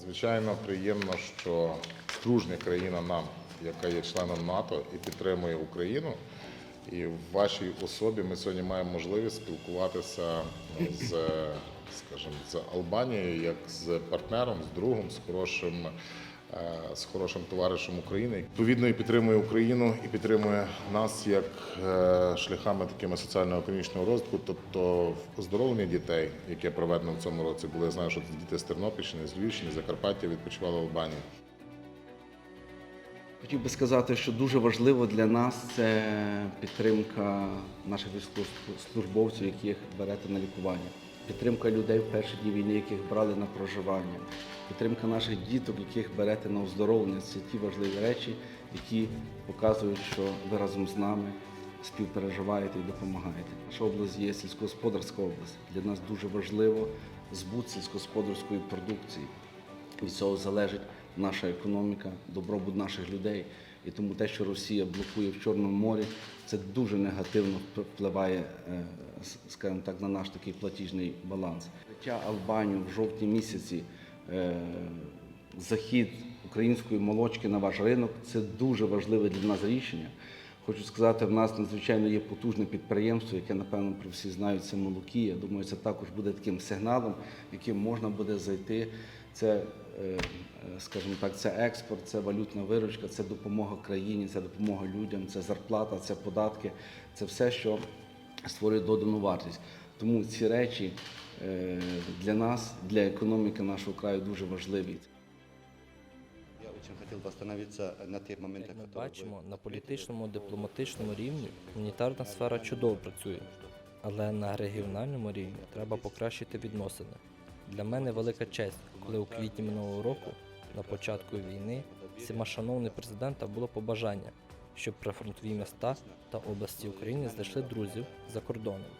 Звичайно, приємно, що дружня країна нам, яка є членом НАТО і підтримує Україну. І в вашій особі ми сьогодні маємо можливість спілкуватися з, скажімо, з Албанією як з партнером, з другом, з хорошим, з хорошим товаришем України. Відповідно, і підтримує Україну і підтримує нас як е, шляхами такими соціально-економічного розвитку, тобто оздоровлення дітей, яке проведено в цьому році. Були знаю, що діти з Тернопільщини, з Львівщини, Закарпаття відпочивали в Албанії. Хотів би сказати, що дуже важливо для нас це підтримка наших військовослужбовців, яких берете на лікування, підтримка людей в перші дні війни, яких брали на проживання, підтримка наших діток, яких берете на оздоровлення. Це ті важливі речі, які показують, що ви разом з нами співпереживаєте і допомагаєте. Наша область є сільськогосподарська область. Для нас дуже важливо збут сільськогосподарської продукції. Від цього залежить наша економіка, добробут наших людей. І тому те, що Росія блокує в Чорному морі, це дуже негативно впливає, е, скажімо так, на наш такий платіжний баланс. Життя Албанію в жовтні місяці, е, захід української молочки на ваш ринок це дуже важливе для нас рішення. Хочу сказати, в нас надзвичайно є потужне підприємство, яке, напевно, про всі знають, це Молокія. Думаю, це також буде таким сигналом, яким можна буде зайти Це, е, е, скажімо так, це експорт, це валютна виручка, це допомога країні, це допомога людям, це зарплата, це податки, це все, що створює додану вартість. Тому ці речі е, для нас, для економіки нашого краю дуже важливі. Я очень хотел бы остановиться на тех моментах, Як ми которые вы бачимо, на політичному, дипломатичному рівні гуманітарна сфера чудово працює, але на регіональному рівні треба покращити відносини. Для мене велика честь, коли у квітні минулого року, на початку війни, всіма шановний президента було побажання, щоб прифронтові міста та області України знайшли друзів за кордоном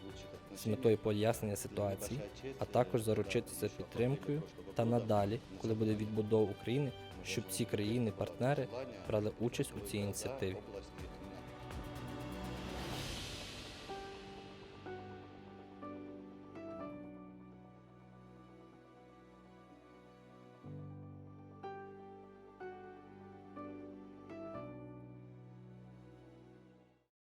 з метою пояснення ситуації, а також заручитися підтримкою та надалі, коли буде відбудова України, щоб ці країни-партнери брали участь у цій ініціативі.